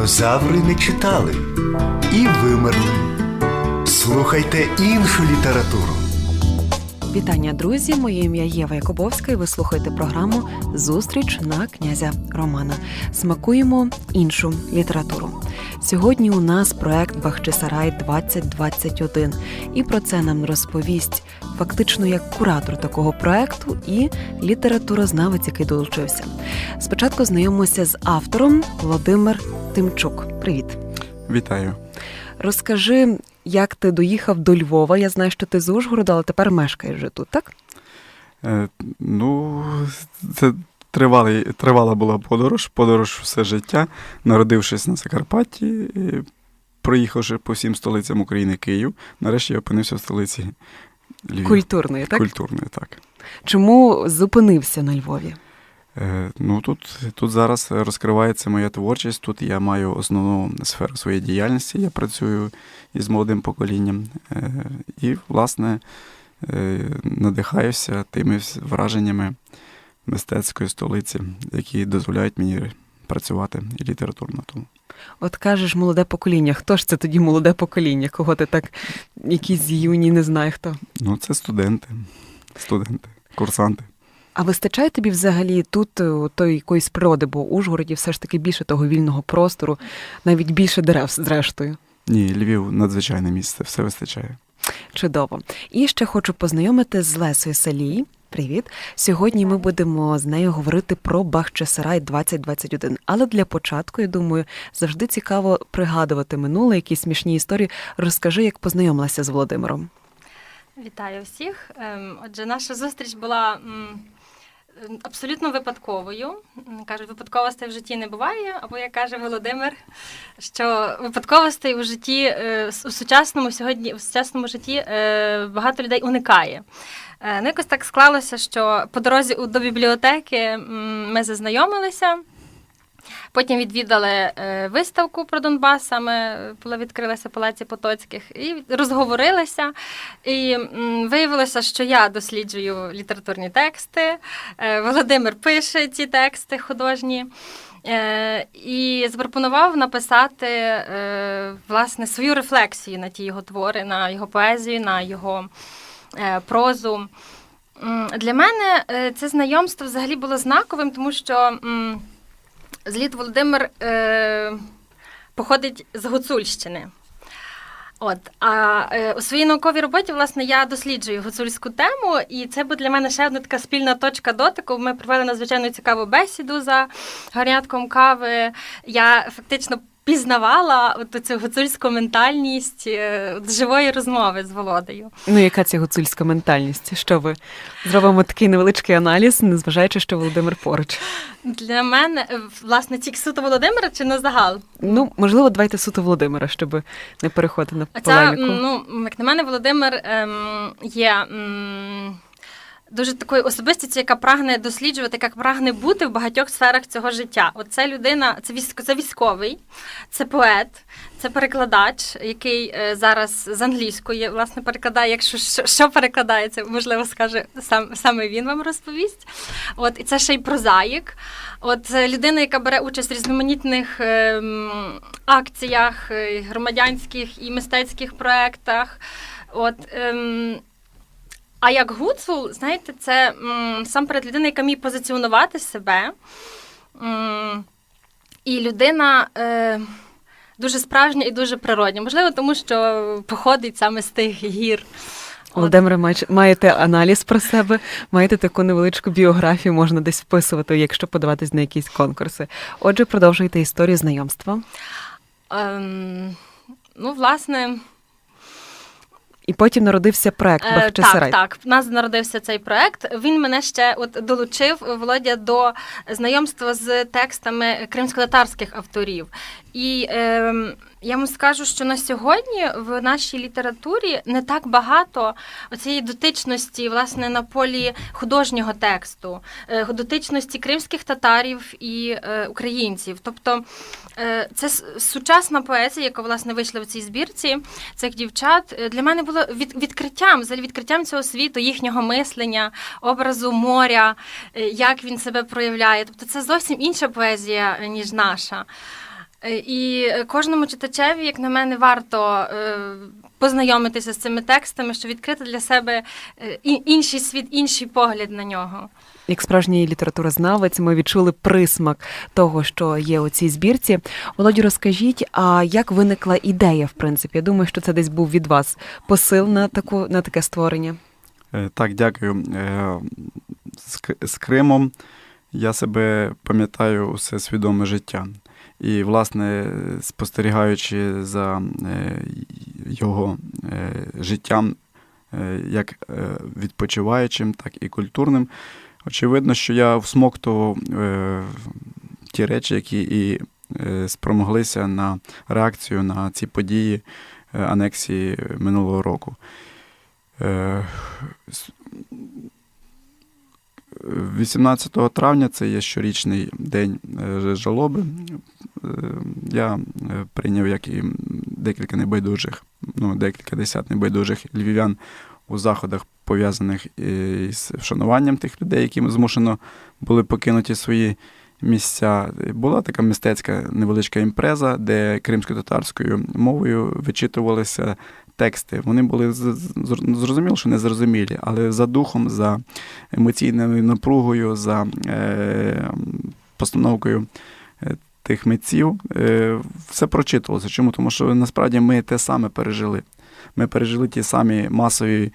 динозаври не читали і вимерли. Слухайте іншу літературу. Вітання, друзі! Моє ім'я Єва Якобовська, і ви слухаєте програму Зустріч на князя Романа. Смакуємо іншу літературу. Сьогодні у нас проект Бахчисарай 2021 і про це нам розповість фактично як куратор такого проекту і літературознавець, який долучився. Спочатку знайомимося з автором Володимир Тимчук. Привіт! Вітаю. Розкажи, як ти доїхав до Львова. Я знаю, що ти з Ужгорода, але тепер мешкаєш вже тут, так? Е, ну, це тривалий, тривала була подорож, подорож все життя. Народившись на Закарпатті, проїхавши по всім столицям України Київ, нарешті я опинився в столиці Львів. Культурної, так? Культурної, так. Чому зупинився на Львові? Е, ну, тут, тут зараз розкривається моя творчість. Тут я маю основну сферу своєї діяльності. Я працюю із молодим поколінням. Е, і, власне, е, надихаюся тими враженнями мистецької столиці, які дозволяють мені працювати і літературно. Тому. От кажеш молоде покоління. Хто ж це тоді молоде покоління? Кого ти так якісь юні не знаю хто? Ну, це студенти, студенти, курсанти. А вистачає тобі взагалі тут е, тої якоїсь природи, бо у Ужгороді все ж таки більше того вільного простору, навіть більше дерев зрештою. Ні, Львів надзвичайне місце, все вистачає. Чудово. І ще хочу познайомити з Лесою Салій. Привіт. Сьогодні ми будемо з нею говорити про Бахчисарай 2021. Але для початку, я думаю, завжди цікаво пригадувати минуле, якісь смішні історії. Розкажи, як познайомилася з Володимиром. Вітаю всіх. Ем, Отже, наша зустріч була абсолютно випадковою. Кажуть, випадковостей в житті не буває. Або як каже Володимир, що випадковостей у житті е, у сучасному сьогодні, в сучасному житті е, багато людей уникає. Е, Ну, якось так склалося, що по дорозі до бібліотеки ми зазнайомилися. Потім відвідали е, виставку про Донбас, саме була відкрилася Палаці Потоцьких, і розговорилися. І виявилося, що я досліджую літературні тексти. е, Володимир пише ці тексти художні. Е, І запропонував написати власне свою рефлексію на ті його твори, на його поезію, на його прозу. Для мене це знайомство взагалі було знаковим, тому що Зліт Володимир е, походить з Гуцульщини. От, а е, у своїй науковій роботі, власне, я досліджую гуцульську тему, і це буде для мене ще одна така спільна точка дотику. Ми провели надзвичайно цікаву бесіду за горнятком кави. Я фактично пізнавала от цю гуцульську ментальність е, живої розмови з Володею. Ну, яка ця гуцульська ментальність? Що ви зробимо такий невеличкий аналіз, незважаючи, що Володимир поруч. Для мене, е, власне, тільки суто Володимира чи на загал? Ну, можливо, давайте суто Володимира, щоб не переходити на Ця, полеміку. ну, як на мене, Володимир ем, є м, дуже такою особистістю, яка прагне досліджувати, яка прагне бути в багатьох сферах цього життя. От це людина, це військо, це військовий, це поет, це перекладач, який е, зараз з англійської власне перекладає. Якщо що, перекладається, можливо, скаже сам саме він вам розповість. От і це ще й прозаїк. От людина, яка бере участь в різноманітних ем, акціях, е, громадянських і мистецьких проєктах. От, ем, а як гуцул, знаєте, це м, сам перед людина, яка вміє позиціонувати себе. М, і людина е, дуже справжня і дуже природня. Можливо, тому що походить саме з тих гір. Володимире, маєте аналіз про себе, маєте таку невеличку біографію, можна десь вписувати, якщо подаватись на якісь конкурси. Отже, продовжуйте історію знайомства. Ем, ну, власне, І потім народився проект Е, Бахчисарай. Так, так. У нас народився цей проект. Він мене ще от долучив Володя до знайомства з текстами кримсько-татарських авторів. І е, я вам скажу, що на сьогодні в нашій літературі не так багато цієї дотичності, власне, на полі художнього тексту, е, дотичності кримських татарів і е, українців. Тобто е, це сучасна поезія, яка власне вийшла в цій збірці цих дівчат. Для мене було від, відкриттям, взагалі відкриттям цього світу, їхнього мислення, образу моря, як він себе проявляє. Тобто це зовсім інша поезія, ніж наша. Е, І кожному читачеві, як на мене, варто е, познайомитися з цими текстами, щоб відкрити для себе е, інший світ, інший погляд на нього. Як справжній літературознавець, ми відчули присмак того, що є у цій збірці. Володю, розкажіть, а як виникла ідея, в принципі? Я думаю, що це десь був від вас посил на таку на таке створення. Так, дякую. З Кримом я себе пам'ятаю усе свідоме життя. І, власне, спостерігаючи за е, його е, життям, е, як відпочиваючим, так і культурним, очевидно, що я всмоктував ті речі, які і спромоглися на реакцію на ці події анексії минулого року. Е, с- 18 травня це є щорічний день е, жалоби. Е, Я е, прийняв як і декілька небайдужих, ну, декілька десят небайдужих львів'ян у заходах, пов'язаних із вшануванням тих людей, які змушено були покинуті свої місця. Була така мистецька невеличка імпреза, де кримсько-татарською мовою вичитувалися тексти. Вони були зрозуміло, що не зрозумілі, але за духом, за емоційною напругою, за е, постановкою е, тих митців, е, все прочитувалося. Чому? Тому що насправді ми те саме пережили. Ми пережили ті самі масові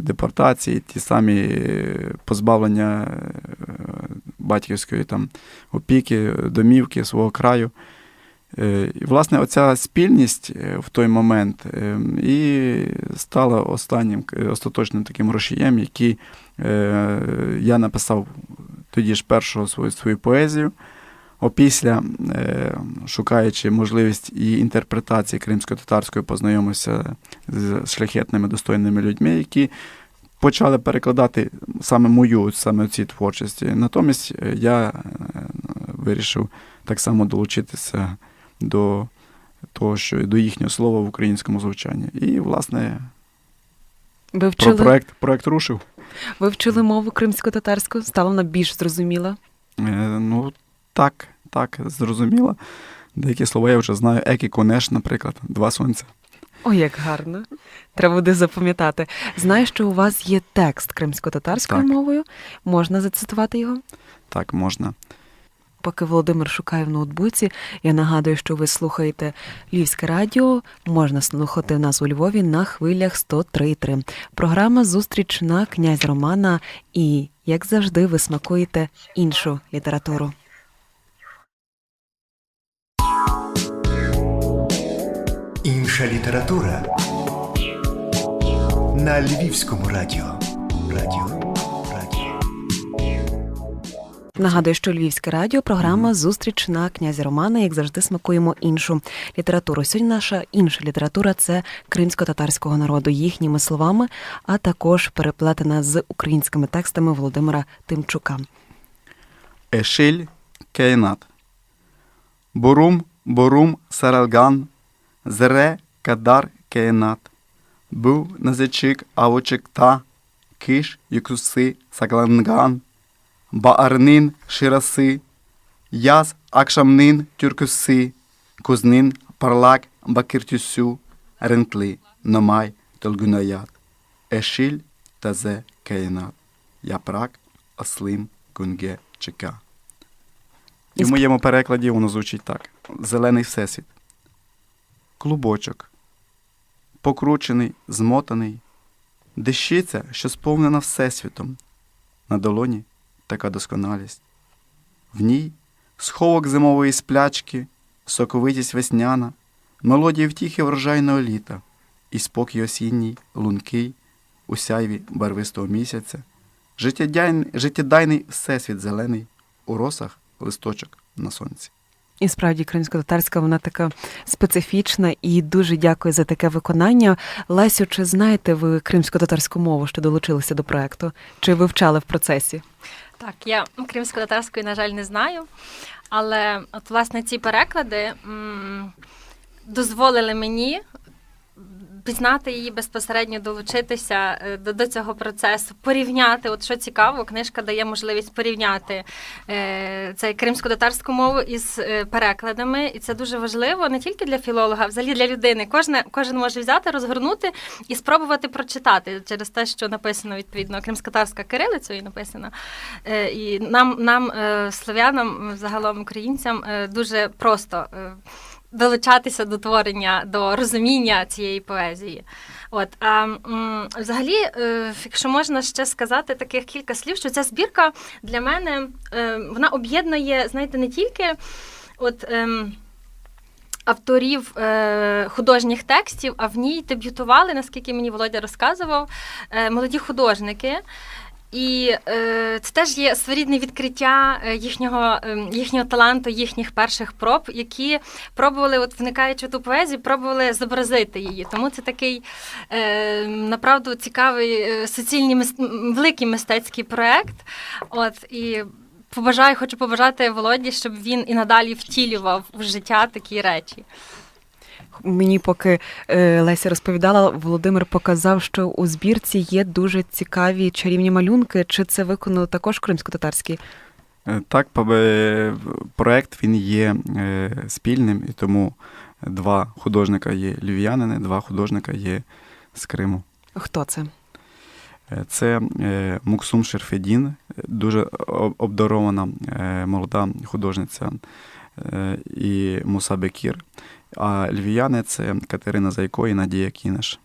депортації, ті самі е, позбавлення е, батьківської там опіки, домівки свого краю. Е, І, власне, оця спільність е, в той момент е, і стала останнім е, остаточним таким грошієм, який е, я написав тоді ж першу свою, свою поезію. Опісля, е, шукаючи можливість її інтерпретації кримсько-татарської, познайомився з шляхетними достойними людьми, які почали перекладати саме мою саме ці творчості. Натомість е, я е, вирішив так само долучитися до того, що до їхнього слова в українському звучанні. І, власне, Ви про проект, проект рушив. ви вчили мову кримсько-татарську, стала вона більш зрозуміла. Ну, так, так, зрозуміло. Деякі слова я вже знаю. Екі конеш, наприклад, два сонця. Ой, як гарно. Треба буде запам'ятати. Знаю, що у вас є текст кримсько-татарською Так. мовою. Можна зацитувати його? Так, можна. Поки Володимир шукає в ноутбуці, я нагадую, що ви слухаєте Львівське радіо. Можна слухати нас у Львові на хвилях 103.3. Програма Зустріч на князь Романа. І, як завжди, ви смакуєте іншу літературу. Інша література на Львівському радіо. Радіо. Радіо. Нагадую, що Львівське радіо, програма Зустріч на князя Романа. Як завжди, смакуємо іншу літературу. Сьогодні наша інша література це кримсько-татарського народу, їхніми словами, а також переплетена з українськими текстами Володимира Тимчука. Ешиль Кейнат. Бурум, бурум, саралган, зере, кадар, кейнат. Був назичик, авочик та, киш, юкуси, сагланган, баарнин, шираси, яз, акшамнин, тюркуси, кузнин, парлак, бакиртюсю, рентли, номай, толгунаят. Ешиль тазе кейнат. Япрак, ослим, кунге, чека. І в моєму перекладі воно звучить так: Зелений всесвіт. Клубочок. Покручений, змотаний, дещиця, що сповнена всесвітом. На долоні така досконалість. В ній сховок зимової сплячки, соковитість весняна, мелодії втіхи врожайного літа, і спокій осінній, лункий, у сяйві барвистого місяця, життєдайний, всесвіт зелений, у росах листочок на сонці. І справді кримсько-татарська вона така специфічна і дуже дякую за таке виконання. Лесю, чи знаєте ви кримсько-татарську мову, що долучилися до проекту? Чи вивчали в процесі? Так, я кримсько-татарської, на жаль, не знаю. Але от, власне, ці переклади м, дозволили мені пізнати її безпосередньо, долучитися е, до, до цього процесу, порівняти. От що цікаво, книжка дає можливість порівняти е, цей кримсько-татарську мову із е, перекладами, і це дуже важливо не тільки для філолога, а взагалі для людини. Кожне, кожен може взяти, розгорнути і спробувати прочитати через те, що написано відповідно кримсько-татарська кирилицею написано. Е, І нам, нам е, слов'янам, загалом українцям, е, дуже просто. е, долучатися до творення, до розуміння цієї поезії. От а взагалі, е, якщо можна ще сказати таких кілька слів, що ця збірка для мене е, вона об'єднує, знаєте, не тільки от. ем, Авторів е, художніх текстів, а в ній дебютували, наскільки мені Володя розказував, молоді художники. І е, це теж є своєрідне відкриття е, їхнього, е, їхнього таланту, їхніх перших проб, які пробували, от вникаючи в ту поезію, пробували зобразити її. Тому це такий е, направду цікавий е, суцільний великий мистецький проект. От і побажаю, хочу побажати Володі, щоб він і надалі втілював в життя такі речі. Мені поки е, Леся розповідала, Володимир показав, що у збірці є дуже цікаві чарівні малюнки. Чи це виконали також кримсько-татарські? Е, Так, проект він є е, спільним, і тому два художника є львів'янини, два художника є з Криму. Хто це? Це Муксум Шерфедін, дуже обдарована молода художниця і Муса Бекір. А львів'яни це Катерина Зайко і Надія Кінеш.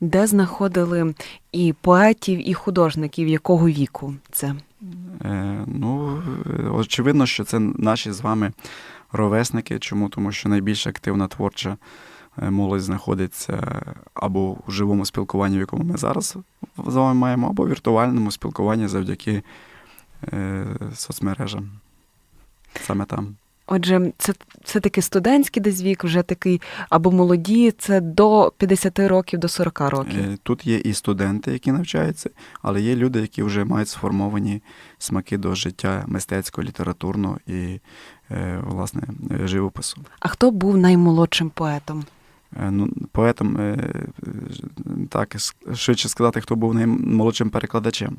Де знаходили і поетів, і художників, якого віку це? Е, Ну, очевидно, що це наші з вами ровесники. Чому? Тому що найбільш активна творча е, молодь знаходиться або в живому спілкуванні, в якому ми зараз з вами маємо, або в віртуальному спілкуванні завдяки е, соцмережам. Саме там. Отже, це все-таки студентський десь вік, вже такий або молоді, це до 50 років, до 40 років. Е, Тут є і студенти, які навчаються, але є люди, які вже мають сформовані смаки до життя мистецького, літературного і, е, власне, живопису. А хто був наймолодшим поетом? Е, Ну, поетом, так, швидше сказати, хто був наймолодшим перекладачем.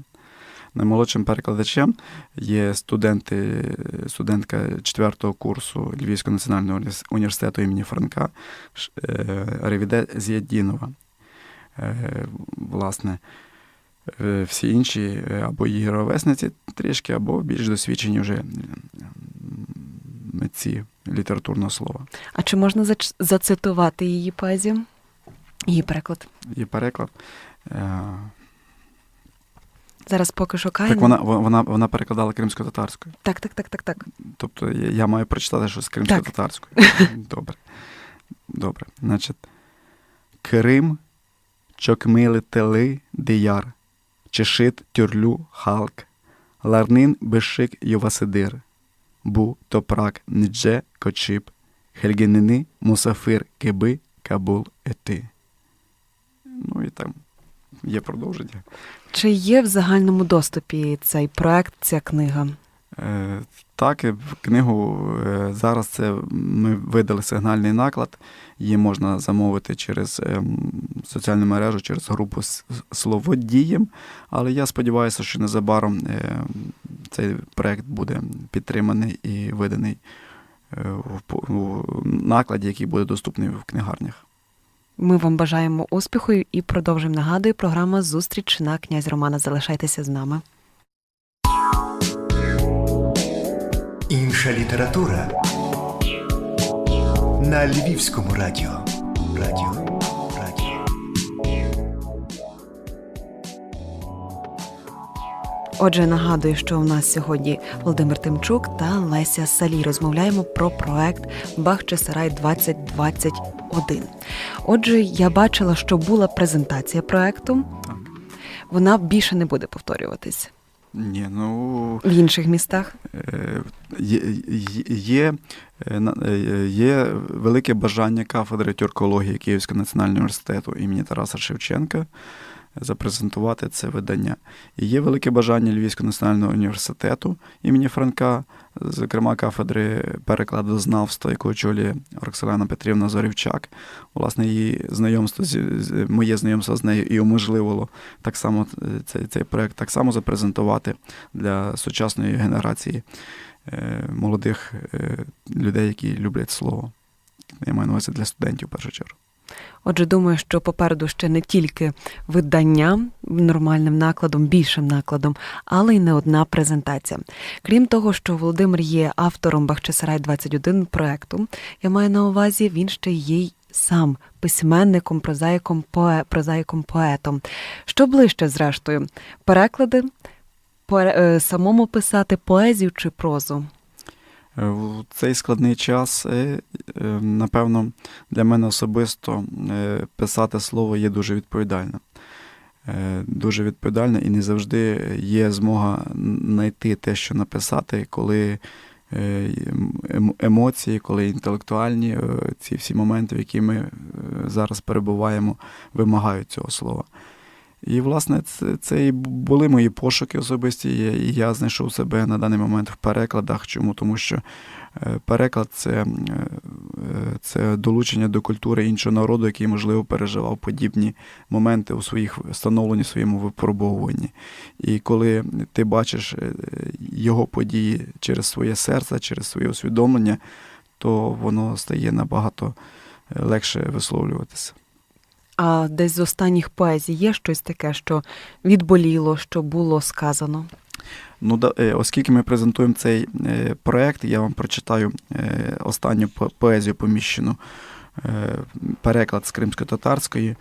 Наймолодшим перекладачем є студенти, студентка 4-го курсу Львівського національного університету імені Франка е, Ревіде З'єдінова. Е, Власне, е, всі інші або її ровесниці трішки, або більш досвідчені вже митці літературного слова. А чи можна зацитувати її поезію? Її переклад. Її переклад. Зараз поки шукаємо. Так вона, вона, вона перекладала кримсько-татарською. так, так, так, так, так. Тобто я, я маю прочитати щось кримсько-татарською. Добре. Добре. Значить, Крим, чокмили тели, дияр, чешит тюрлю халк, ларнин бешик йовасидир, бу топрак нідже кочип, хельгенини мусафир кеби кабул ети. Ну і там є продовження. Чи є в загальному доступі цей проект, ця книга? Е, Так, в книгу е, зараз це ми видали сигнальний наклад. Її можна замовити через ем, соціальну мережу, через групу «С- Словодієм. Але я сподіваюся, що незабаром е, цей проект буде підтриманий і виданий е, в накладі, який буде доступний в книгарнях. Ми вам бажаємо успіху і продовжуємо. Нагадую, програма Зустріч на князь Романа. Залишайтеся з нами. Інша література на Львівському. Радіо. Радіо. Отже, нагадую, що у нас сьогодні Володимир Тимчук та Леся Салій розмовляємо про проект Бахчисарай 2021. Отже, я бачила, що була презентація проекту. Вона більше не буде повторюватись Ні, ну в інших містах. Е, Є, є, е, е, є велике бажання кафедри тюркології Київського національного університету імені Тараса Шевченка запрезентувати це видання. І є велике бажання Львівського національного університету імені Франка, зокрема кафедри перекладознавства, яку очолює Роксолана Петрівна Зорівчак. Власне, її знайомство з, моє знайомство з нею і уможливило так само е, цей, цей проект так само запрезентувати для сучасної генерації е, молодих е, людей, які люблять слово. Я маю на увазі для студентів в першу чергу. Отже, думаю, що попереду ще не тільки видання нормальним накладом, більшим накладом, але й не одна презентація. Крім того, що Володимир є автором Бахчисарай 21 проекту, я маю на увазі, він ще є й сам письменником, прозаїком, пое, прозаїком, поетом. Що ближче, зрештою, переклади, поe- е, самому писати поезію чи прозу? Е, В цей складний час, е, напевно, для мене особисто е, писати слово є дуже відповідально. Е, Дуже відповідально і не завжди є змога знайти те, що написати, коли е, ем- емоції, коли інтелектуальні е, ці всі моменти, в які ми е, зараз перебуваємо, вимагають цього слова. І, власне, це, це і були мої пошуки особисті, і я знайшов себе на даний момент в перекладах. Чому? Тому що е, переклад це, е, це долучення до культури іншого народу, який, можливо, переживав подібні моменти у своїх становленні, в своєму випробовуванні. І коли ти бачиш е, його події через своє серце, через своє усвідомлення, то воно стає набагато е, легше висловлюватися. А десь з останніх поезій є щось таке, що відболіло, що було сказано? Ну, е, оскільки ми презентуємо цей е, проект, я вам прочитаю е, останню поезію поміщену, переклад з кримсько-татарської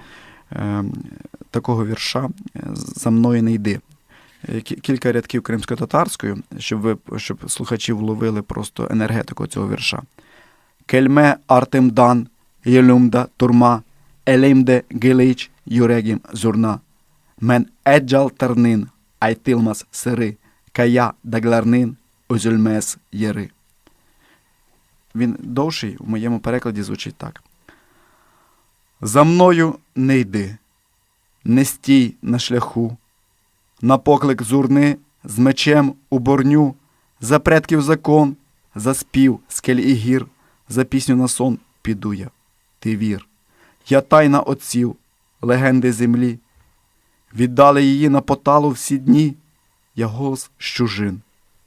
такого вірша За мною не йди. Кілька рядків кримсько-татарською, щоб ви щоб слухачі вловили просто енергетику цього вірша. Кельме артемдан, єлюмда турма, елімде гелич юрегім зурна. Мен еджал тарнин, айтилмас сири, кая дагларнин, озюльмес єри. Він довший у моєму перекладі звучить так. За мною не йди, не стій на шляху, на поклик зурни з мечем у борню, за предків закон, за спів скель і гір, за пісню на сон піду я, ти вір. Я тайна отців, легенди землі, Віддали її на поталу всі дні. Я голос з чужин,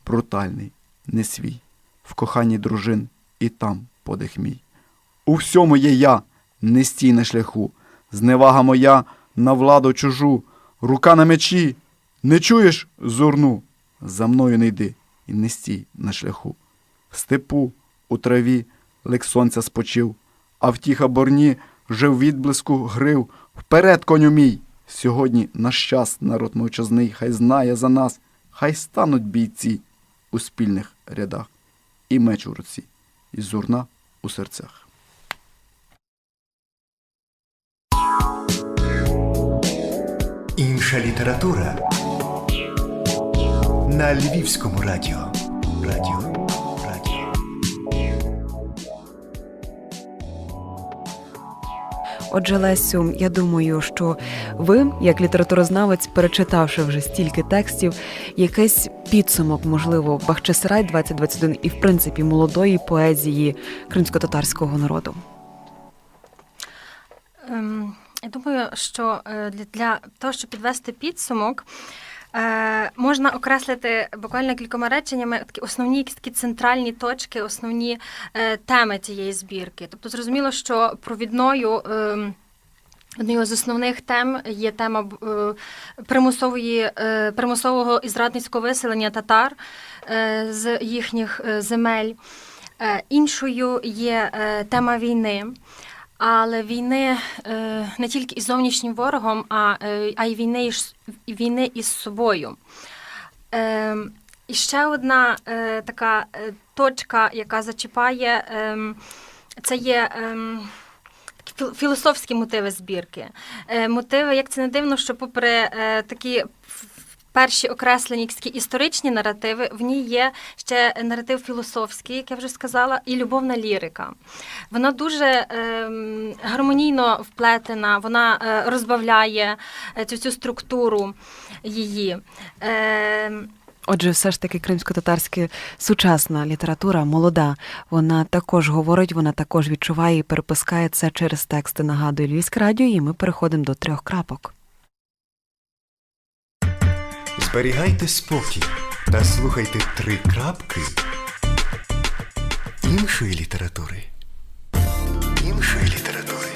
брутальний, не свій, в коханні дружин і там подих мій. У всьому є я, не стій на шляху, зневага моя на владу чужу, рука на мечі, не чуєш зурну? За мною не йди і не стій на шляху. В степу, у траві, лик сонця спочив, а втіха борні вже в відблиску грив. Вперед, коню мій! Сьогодні наш час, народ мовчазний, хай знає за нас, хай стануть бійці у спільних рядах, і меч у руці, і зурна у серцях. Інша література на Львівському радіо. Радіо. Отже, Лесю, я думаю, що ви, як літературознавець, перечитавши вже стільки текстів, якийсь підсумок, можливо, Бахчисарай 2021 і, в принципі, молодої поезії кримсько-татарського народу. Ем, Я думаю, що е, для, для того, щоб підвести підсумок, е, можна окреслити буквально кількома реченнями такі основні такі центральні точки, основні е, теми цієї збірки. Тобто, зрозуміло, що провідною. ем, Однією з основних тем є тема е, примусової, е, примусового і зрадницького виселення татар е, з їхніх е, земель. Е, Іншою є е, тема війни. Але війни е, не тільки із зовнішнім ворогом, а, е, а й війни війни із собою. Е, і ще одна така точка, яка зачіпає, це є. Такі Філософські мотиви збірки. Мотиви, як це не дивно, що попри такі перші окреслені історичні наративи. В ній є ще наратив філософський, як я вже сказала, і любовна лірика. Вона дуже ем, гармонійно вплетена, вона е, розбавляє е, цю структуру її. Ем, Отже, все ж таки кримсько-татарська сучасна література, молода, вона також говорить, вона також відчуває і перепускає це через тексти. Нагадує Львівське радіо, і ми переходимо до трьох крапок. Зберігайте спокій та слухайте три крапки іншої літератури. Іншої літератури.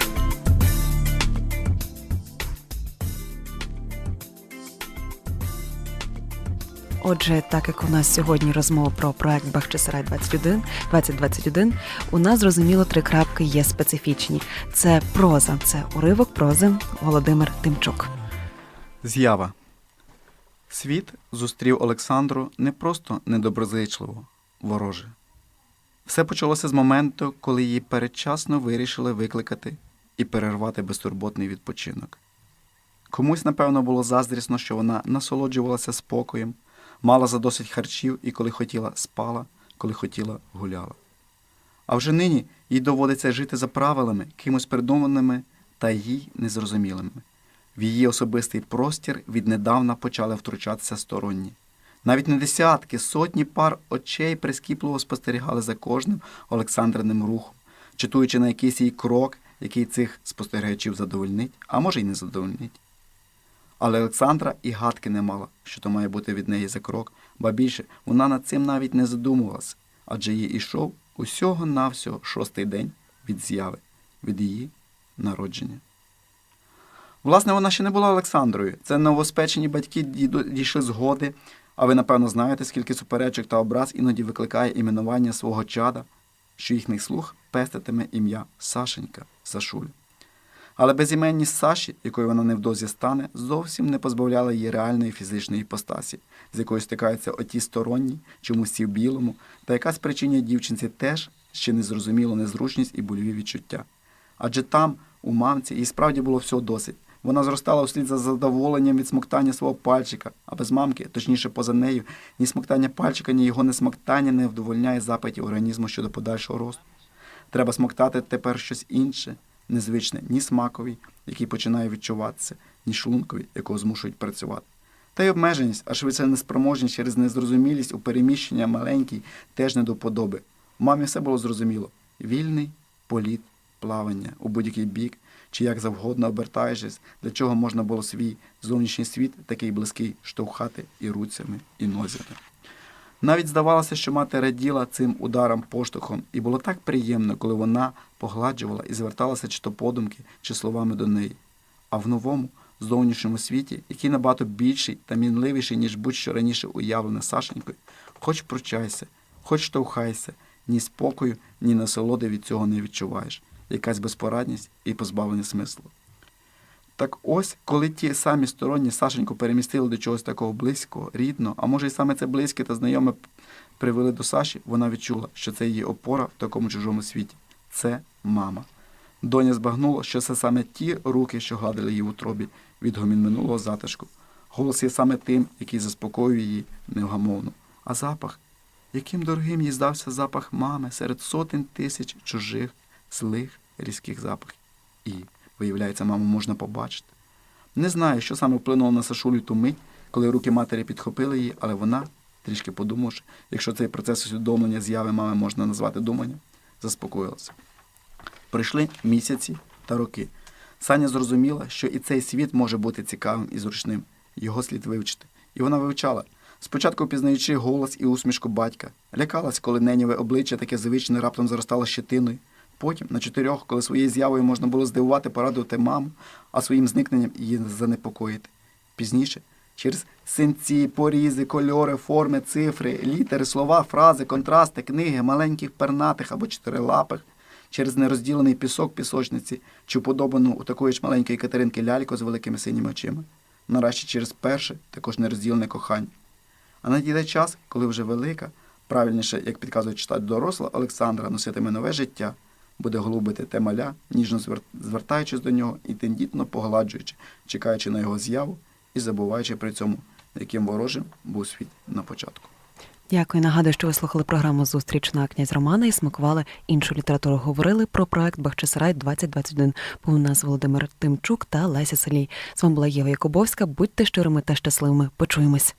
Отже, так як у нас сьогодні розмова про проект Бахчисарай 21, 2021, у нас зрозуміло три крапки є специфічні. Це проза, це уривок прози Володимир Тимчук. З'ява. Світ зустрів Олександру не просто недоброзичливо, вороже. Все почалося з моменту, коли її передчасно вирішили викликати і перервати безтурботний відпочинок. Комусь, напевно, було заздрісно, що вона насолоджувалася спокоєм, мала задосить харчів і коли хотіла спала, коли хотіла гуляла. А вже нині їй доводиться жити за правилами, кимось придуманими та їй незрозумілими. В її особистий простір віднедавна почали втручатися сторонні. Навіть не десятки, сотні пар очей прискіпливо спостерігали за кожним Олександриним рухом, читуючи на якийсь її крок, який цих спостерігачів задовольнить, а може й не задовольнить. Але Олександра і гадки не мала, що то має бути від неї за крок, ба більше вона над цим навіть не задумувалася, адже їй ішов усього навсього шостий день від зяви, від її народження. Власне, вона ще не була Олександрою. Це новоспечені батьки дійшли згоди, а ви, напевно, знаєте, скільки суперечок та образ іноді викликає іменування свого чада, що їхній слух пеститиме ім'я Сашенька Сашуль. Але безіменність Саші, якою вона невдовзі стане, зовсім не позбавляла її реальної фізичної іпостасі, з якою стикаються оті сторонні, чомусь в білому, та яка спричинює дівчинці теж ще незрозумілу незручність і больові відчуття. Адже там, у мамці, їй справді було всього досить. Вона зростала вслід за задоволенням від смоктання свого пальчика, а без мамки, точніше поза нею, ні смоктання пальчика, ні його несмоктання не вдовольняє запитів організму щодо подальшого росту. Треба смоктати тепер щось інше, незвичне ні смакові, який починає відчуватися, ні шлункові, якого змушують працювати. Та й обмеженість, а швидше неспроможність через незрозумілість у переміщення маленькій теж не до вподоби. Мамі все було зрозуміло: вільний політ, плавання у будь-який бік, чи як завгодно обертаючись, для чого можна було свій зовнішній світ такий близький штовхати і руцями, і нозями. Навіть здавалося, що мати раділа цим ударом поштовхом, і було так приємно, коли вона погладжувала і зверталася чи то подумки, чи словами до неї. А в новому, зовнішньому світі, який набагато більший та мінливіший, ніж будь-що раніше уявлене Сашенькою, хоч пручайся, хоч штовхайся, ні спокою, ні насолоди від цього не відчуваєш, якась безпорадність і позбавлення смислу. Так ось, коли ті самі сторонні Сашеньку перемістили до чогось такого близького, рідного, а може й саме це близьке та знайоме привели до Саші, вона відчула, що це її опора в такому чужому світі. Це мама. Доня збагнула, що це саме ті руки, що гладили її в утробі, відгомін минулого затишку. Голос є саме тим, який заспокоює її невгамовно. А запах, яким дорогим їй здався запах мами серед сотень тисяч чужих, злих, різких запахів. І, виявляється, маму можна побачити. Не знаю, що саме вплинуло на Сашулю ту мить, коли руки матері підхопили її, але вона, трішки подумавши, якщо цей процес усвідомлення зяви мами можна назвати думанням, заспокоїлася. Пройшли місяці та роки. Саня зрозуміла, що і цей світ може бути цікавим і зручним. Його слід вивчити. І вона вивчала. Спочатку пізнаючи голос і усмішку батька, лякалась, коли ненєве обличчя таке звичне раптом заростало щетиною. Потім, на чотирьох, коли своєю з'явою можна було здивувати, порадувати маму, а своїм зникненням її занепокоїти. Пізніше, через синці, порізи, кольори, форми, цифри, літери, слова, фрази, контрасти, книги, маленьких пернатих або чотирилапих, через нерозділений пісок пісочниці чи уподобану у такої ж маленької Катеринки ляльку з великими синіми очима. Нарешті через перше, також нерозділене кохання. А надійде час, коли вже велика, правильніше, як підказує читати доросла, Олександра носитиме нове життя, буде голубити те маля, ніжно звер- звертаючись до нього і тендітно погладжуючи, чекаючи на його з'яву і забуваючи при цьому яким ворожим був світ на початку. Дякую. Нагадую, що ви слухали програму Зустріч на князь Романа і смакували іншу літературу. Говорили про проект Бахчисарай 2021. Був у нас Володимир Тимчук та Леся Селій. З вами була Єва Якубовська. Будьте щирими та щасливими. Почуємось.